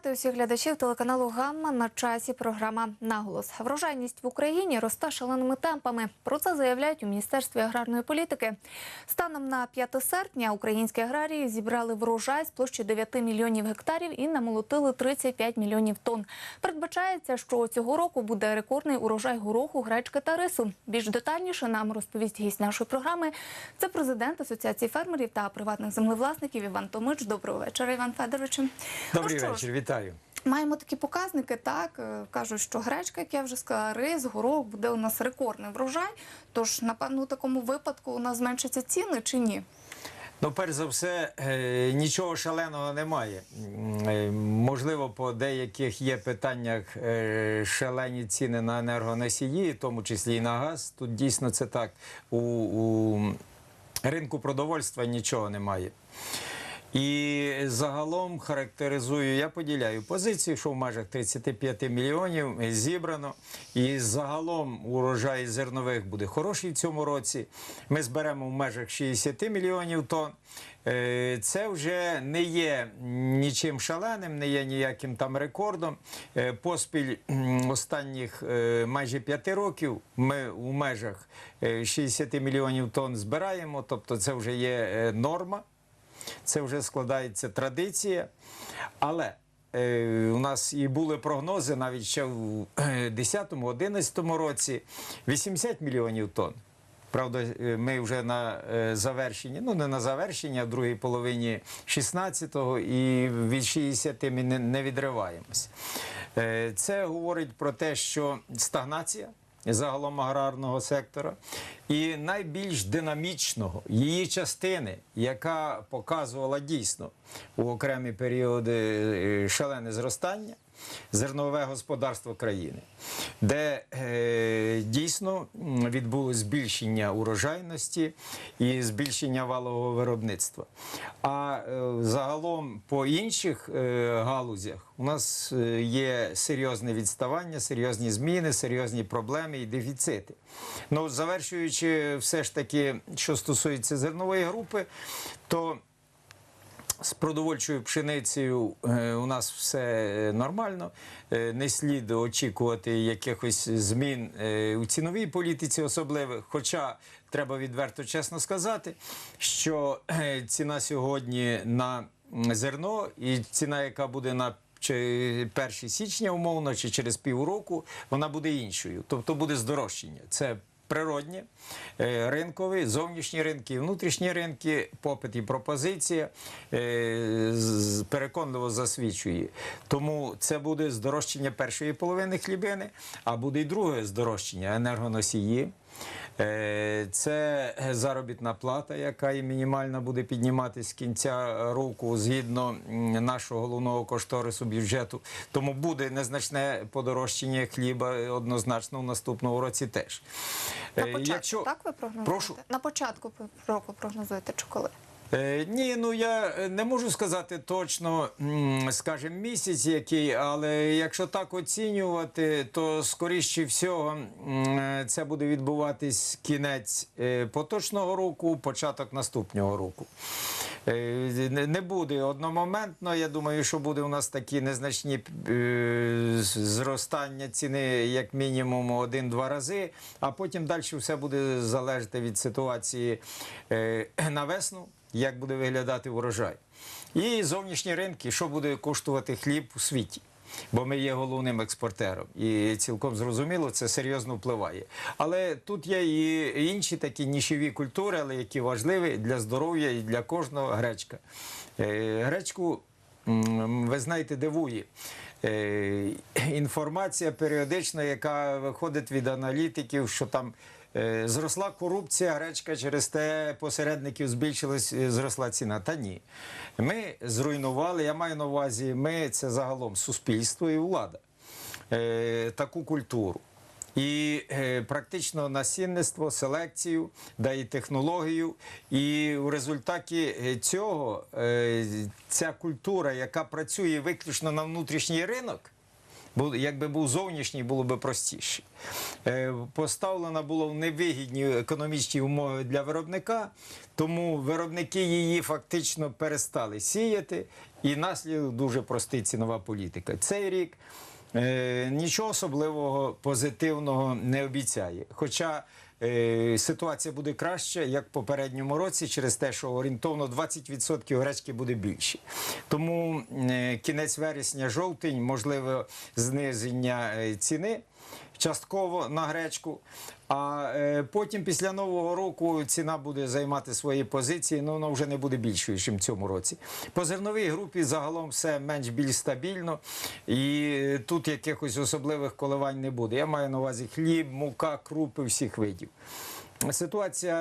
вітати усіх глядачів телеканалу Гамма на часі. Програма наголос. Врожайність в Україні росте шаленими темпами. Про це заявляють у міністерстві аграрної політики. Станом на 5 серпня українські аграрії зібрали врожай з площі 9 мільйонів гектарів і намолотили 35 мільйонів тонн. Передбачається, що цього року буде рекордний урожай гороху, гречки та рису. Більш детальніше нам розповість гість нашої програми. Це президент Асоціації фермерів та приватних землевласників Іван Томич. Доброго вечора, Іван Федорович. Добрий Ну вечір, вітаю. Маємо такі показники, так е, кажуть, що гречка, як я вже сказала, рис, горох буде у нас рекордний врожай. Тож, напевно, у такому випадку у нас зменшаться ціни чи ні? Ну, перш за все, е, нічого шаленого немає. Е, Можливо, по деяких є питаннях шалені ціни на енергоносії, в тому числі і на газ. Тут дійсно це так. У, у ринку продовольства нічого немає. І загалом характеризую, я поділяю позицію, що в межах 35 мільйонів зібрано. І загалом урожай зернових буде хороший в цьому році. Ми зберемо в межах 60 мільйонів тонн. Е, Це вже не є нічим шаленим, не є ніяким там рекордом. Е, Поспіль останніх е, майже 5 років ми у межах е, 60 мільйонів тонн збираємо, тобто це вже є норма. Це вже складається традиція. Але е, у нас і були прогнози навіть ще в 2010-2011 році 80 мільйонів тонн. Правда, е, ми вже на е, завершенні, ну не на завершенні, а в другій половині 16-го і від 60 ми не, відриваємося. Е, Це говорить про те, що стагнація загалом аграрного сектора і найбільш динамічного її частини, яка показувала дійсно у окремі періоди е, шалене зростання. Зернове господарство країни, де е, дійсно відбулось збільшення урожайності і збільшення валового виробництва. А е, загалом по інших е, галузях у нас е, є серйозне відставання, серйозні зміни, серйозні проблеми і дефіцити. Ну, завершуючи все ж таки, що стосується зернової групи, то з продовольчою пшеницею е, у нас все нормально. Е, Не слід очікувати якихось змін е, у ціновій політиці особливих. Хоча треба відверто чесно сказати, що е, ціна сьогодні на зерно і ціна, яка буде на чи 1 січня умовно, чи через півроку, вона буде іншою. Тобто буде здорожчання. Це природні, е, ринкові, зовнішні ринки, внутрішні ринки, попит і пропозиція е, переконливо засвідчує. Тому це буде здорожчання першої половини хлібини, а буде й друге здорожчання енергоносії. Е, Це заробітна плата, яка і мінімальна буде підніматися з кінця року згідно нашого головного кошторису бюджету. Тому буде незначне подорожчання хліба е, однозначно в наступному році теж. На початку Якщо... так ви прогнозуєте? Прошу. На початку року прогнозуєте чи коли? Е, ні, ну я е, не можу сказати точно, скажімо, місяць який, але якщо так оцінювати, то скоріше всього е, це буде відбуватись кінець поточного року, початок наступного року. Не буде одномоментно. Я думаю, що буде у нас такі незначні зростання ціни, як мінімум, один-два рази, а потім далі все буде залежати від ситуації на весну як буде виглядати урожай. І зовнішні ринки, що буде коштувати хліб у світі. Бо ми є головним експортером, і цілком зрозуміло, це серйозно впливає. Але тут є і інші такі нішові культури, але які важливі для здоров'я і для кожного гречка. Е, Гречку, ви знаєте, дивує. Е, Інформація періодична, яка виходить від аналітиків, що там Зросла корупція, гречка через те посередників збільшилась, е, зросла ціна. Та ні. Ми зруйнували, я маю на увазі, ми це загалом суспільство і влада. Е, таку культуру. І е, практично насінництво, селекцію, да і технологію. І в результаті е, цього е, ця культура, яка працює виключно на внутрішній ринок, Якби був зовнішній, було б простіше. Е, Поставлена була в невигідні економічні умови для виробника, тому виробники її фактично перестали сіяти, і наслідок дуже простий цінова політика. Цей рік е, нічого особливого позитивного не обіцяє. Хоча ситуація буде краще, як в попередньому році, через те, що орієнтовно 20% гречки буде більше. Тому е, кінець вересня, жовтень, можливе зниження е, ціни. Частково на гречку, а е, потім після нового року ціна буде займати свої позиції. Ну вона вже не буде більшою, ніж в цьому році. По зерновій групі загалом все менш більш стабільно, і тут якихось особливих коливань не буде. Я маю на увазі хліб, мука, крупи всіх видів. Ситуація,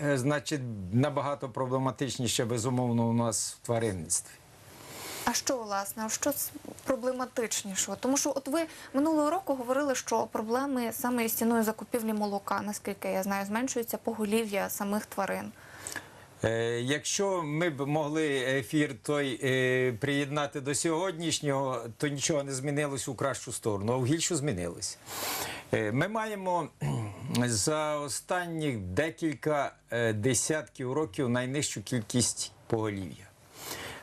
е, значить, набагато проблематичніша, безумовно, у нас в тваринництві. А що власне, що проблематичнішого? Тому що от ви минулого року говорили, що проблеми саме із ціною закупівлі молока, наскільки я знаю, зменшується поголів'я самих тварин. Е, Якщо ми б могли ефір той е, приєднати до сьогоднішнього, то нічого не змінилось у кращу сторону, а в гіршу змінилось. Е, Ми маємо за останніх декілька десятків років найнижчу кількість поголів'я.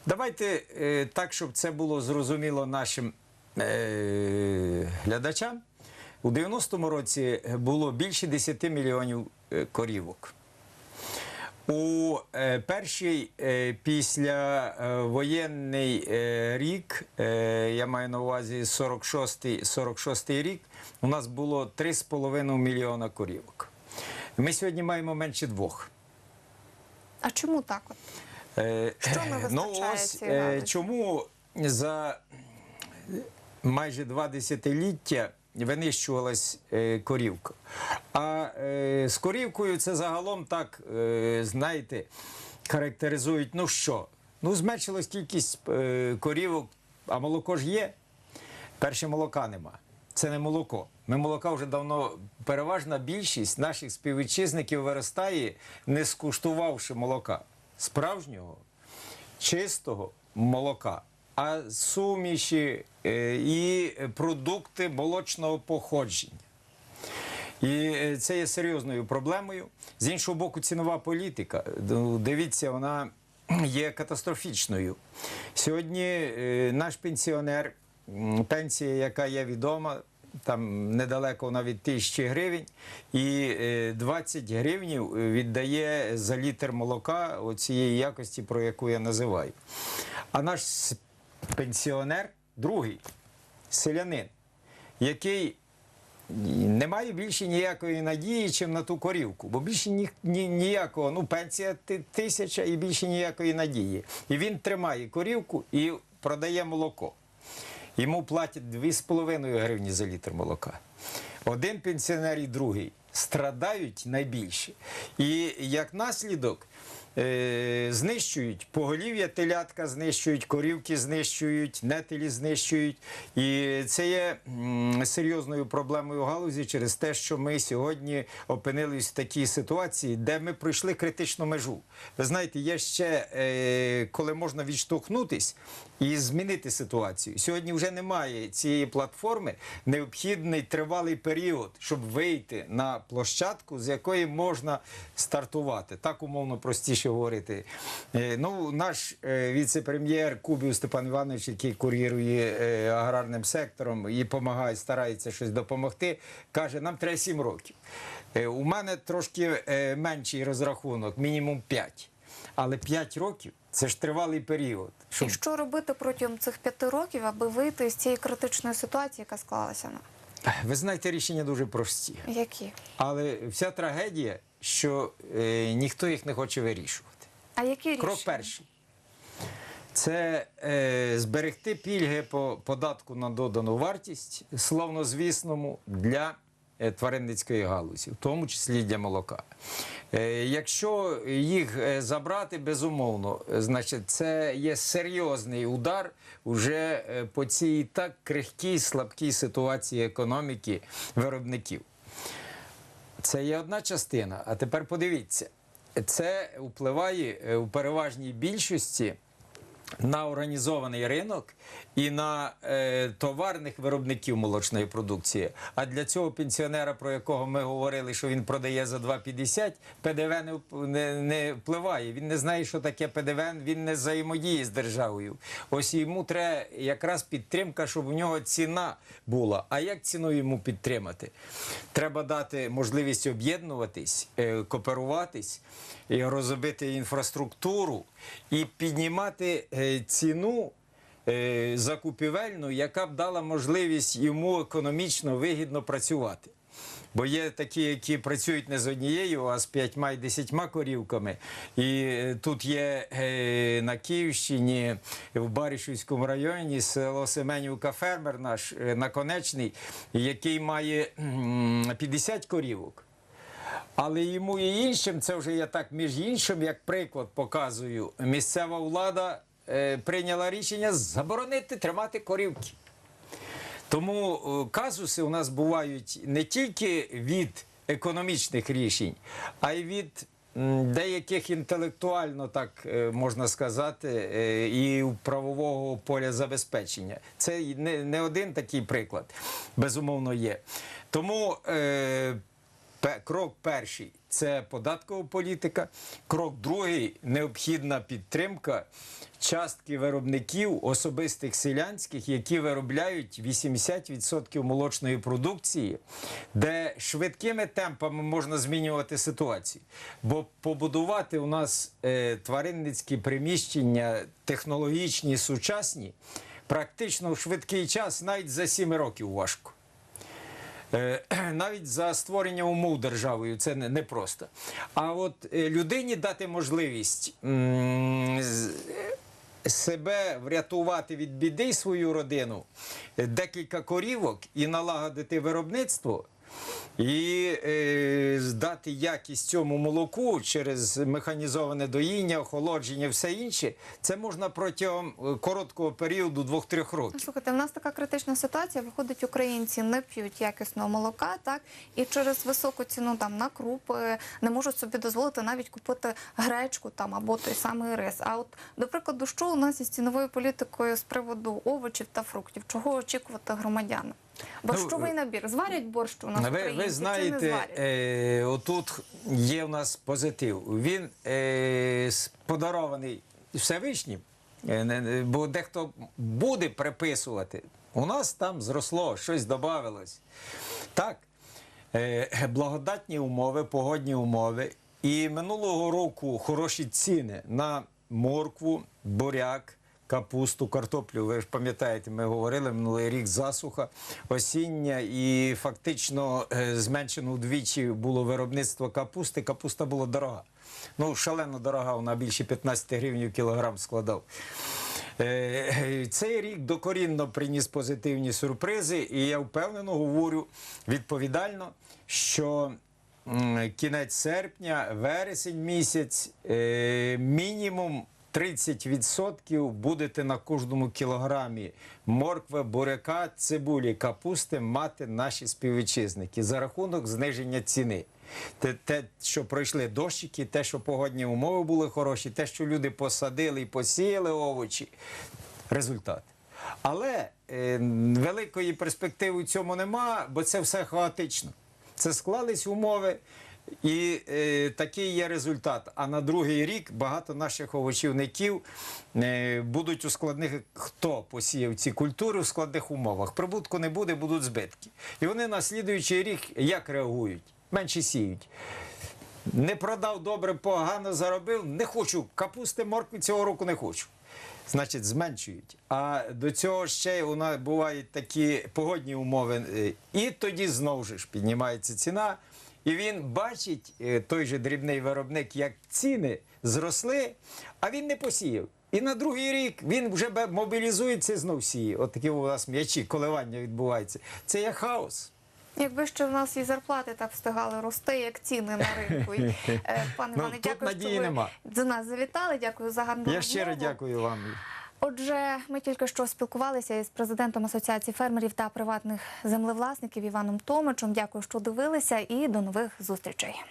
Давайте е, так, щоб це було зрозуміло нашим е, глядачам. У 90-му році було більше 10 мільйонів е, корівок. У е, перший е, після е, рік, я маю на увазі 46-й 46-й рік, у нас було 3,5 мільйона корівок. Ми сьогодні маємо менше двох. А чому так? От? Е, Що не ну, ось е, чому за майже два десятиліття винищувалась е, корівка. А е, з корівкою це загалом так, е, знаєте, характеризують, ну що, ну зменшилась кількість е, корівок, а молоко ж є. Перше молока нема. Це не молоко. Ми молока вже давно переважна більшість наших співвітчизників виростає, не скуштувавши молока справжнього, чистого молока, а суміші е, і продукти молочного походження. І е, це є серйозною проблемою. З іншого боку, цінова політика. ну, Дивіться, вона є катастрофічною. Сьогодні е, наш пенсіонер, пенсія, яка є відома, там недалеко навіть тисячі гривень, і е, 20 гривнів віддає за літр молока оцієї якості, про яку я називаю. А наш пенсіонер, другий селянин, який не маю більше ніякої надії, чим на ту корівку, бо більше ні, ні, ніякого, ну пенсія ти- тисяча і більше ніякої надії. І він тримає корівку і продає молоко. Йому платять 2,5 гривні за літр молока. Один пенсіонер і другий страдають найбільше. І як наслідок е, знищують поголів'я телятка, знищують корівки, знищують, нетелі знищують. І це є серйозною проблемою галузі через те, що ми сьогодні опинились в такій ситуації, де ми пройшли критичну межу. Ви знаєте, є ще е, коли можна відштовхнутись і змінити ситуацію. Сьогодні вже немає цієї платформи, необхідний тривалий період, щоб вийти на площадку, з якої можна стартувати. Так умовно простіше говорити. Е, Ну, наш е, віце-прем'єр Кубів Степан Іванович, який курірує е, аграрним сектором і допомагає, старається щось допомогти, каже: нам треба 7 років. У мене трошки менший розрахунок, мінімум 5. Але 5 років це ж тривалий період. Щоб І що робити протягом цих п'яти років, аби вийти з цієї критичної ситуації, яка склалася на Ви знаєте, рішення дуже прості. які? Але вся трагедія, що е, ніхто їх не хоче вирішувати. А які рішення? Крок перший. Це е, зберегти пільги по податку на додану вартість, славнозвісному для е, тваринницької галузі, в тому числі для молока. Е, якщо їх е, забрати, безумовно, значить, це є серйозний удар уже е, по цій так крихкій, слабкій ситуації економіки виробників. Це є одна частина. А тепер подивіться, це впливає е, у переважній більшості на організований ринок і на е, товарних виробників молочної продукції. А для цього пенсіонера, про якого ми говорили, що він продає за 2,50, ПДВ не, не, впливає. Він не знає, що таке ПДВ, він не взаємодіє з державою. Ось йому треба якраз підтримка, щоб у нього ціна була. А як ціну йому підтримати? Треба дати можливість об'єднуватись, е, кооперуватись, і розробити інфраструктуру і піднімати е, ціну е, закупівельну, яка б дала можливість йому економічно вигідно працювати. Бо є такі, які працюють не з однією, а з п'ятьма і десятьма корівками. І е, тут є е, на Київщині, в Барішівському районі, село Семенівка, фермер наш е, наконечний, який має 50 корівок. Але йому і іншим, це вже я так між іншим, як приклад показую, місцева влада е, прийняла рішення заборонити тримати корівки. Тому е, казуси у нас бувають не тільки від економічних рішень, а й від деяких інтелектуально, так е, можна сказати, і правового поля забезпечення. Це не, один такий приклад, безумовно, є. Тому Крок перший це податкова політика. Крок другий необхідна підтримка частки виробників особистих селянських, які виробляють 80% молочної продукції, де швидкими темпами можна змінювати ситуацію. Бо побудувати у нас е, тваринницькі приміщення технологічні, сучасні, практично в швидкий час, навіть за 7 років важко. Е, навіть за створення умов державою це не, просто. А от е, людині дати можливість себе врятувати від біди свою родину, е, декілька корівок і налагодити виробництво. І е, здати якість цьому молоку через механізоване доїння, охолодження, все інше, це можна протягом е, короткого періоду 2-3 років. Слухайте, в нас така критична ситуація. Виходить, українці не п'ють якісного молока, так і через високу ціну там на крупи не можуть собі дозволити навіть купити гречку там або той самий рис. А от, до прикладу, що у нас із ціновою політикою з приводу овочів та фруктів? Чого очікувати громадянам? Борщовий набір. Зварять борщ у нас Ви, українці ви чи не знаєте, зварять? е, отут є в нас позитив. Він е, с- подарований Всевишнім, е, не- не- бо дехто буде приписувати. У нас там зросло, щось додавалось. Так, е, благодатні умови, погодні умови. І минулого року хороші ціни на моркву, буряк, капусту, картоплю. Ви ж пам'ятаєте, ми говорили минулий рік засуха, осіння, і фактично е, зменшено вдвічі було виробництво капусти. Капуста була дорога. Ну, шалено дорога, вона більше 15 гривень кілограм складав. Е, Цей рік докорінно приніс позитивні сюрпризи, і я впевнено говорю відповідально, що кінець серпня, вересень місяць, е, мінімум 30% будете на кожному кілограмі моркви, буряка, цибулі, капусти мати наші співвітчизники за рахунок зниження ціни. Те, те, що пройшли дощики, те, що погодні умови були хороші, те, що люди посадили і посіяли овочі. Результат. Але е, великої перспективи в цьому нема, бо це все хаотично. Це склались умови, і е, такий є результат. А на другий рік багато наших овочівників е, будуть у складних, хто посіяв ці культури в складних умовах. Прибутку не буде, будуть збитки. І вони на слідуючий рік як реагують? Менше сіють. Не продав добре, погано заробив. Не хочу капусти, моркви цього року не хочу. Значить, зменшують. А до цього ще у нас бувають такі погодні умови. е, І тоді знову ж піднімається ціна. І він бачить, е, той же дрібний виробник, як ціни зросли, а він не посіяв. І на другий рік він вже мобілізується і знов сіє. От такі у нас м'ячі, коливання відбуваються. Це є хаос. Якби ще в нас і зарплати так встигали рости, як ціни на ринку. І, е, Пане Ну, Іване, тут дякую, що ви нема. до нас завітали. Дякую за гарну Я щиро дякую вам. Отже, ми тільки що спілкувалися із президентом Асоціації фермерів та приватних землевласників Іваном Томичем. Дякую, що дивилися, і до нових зустрічей.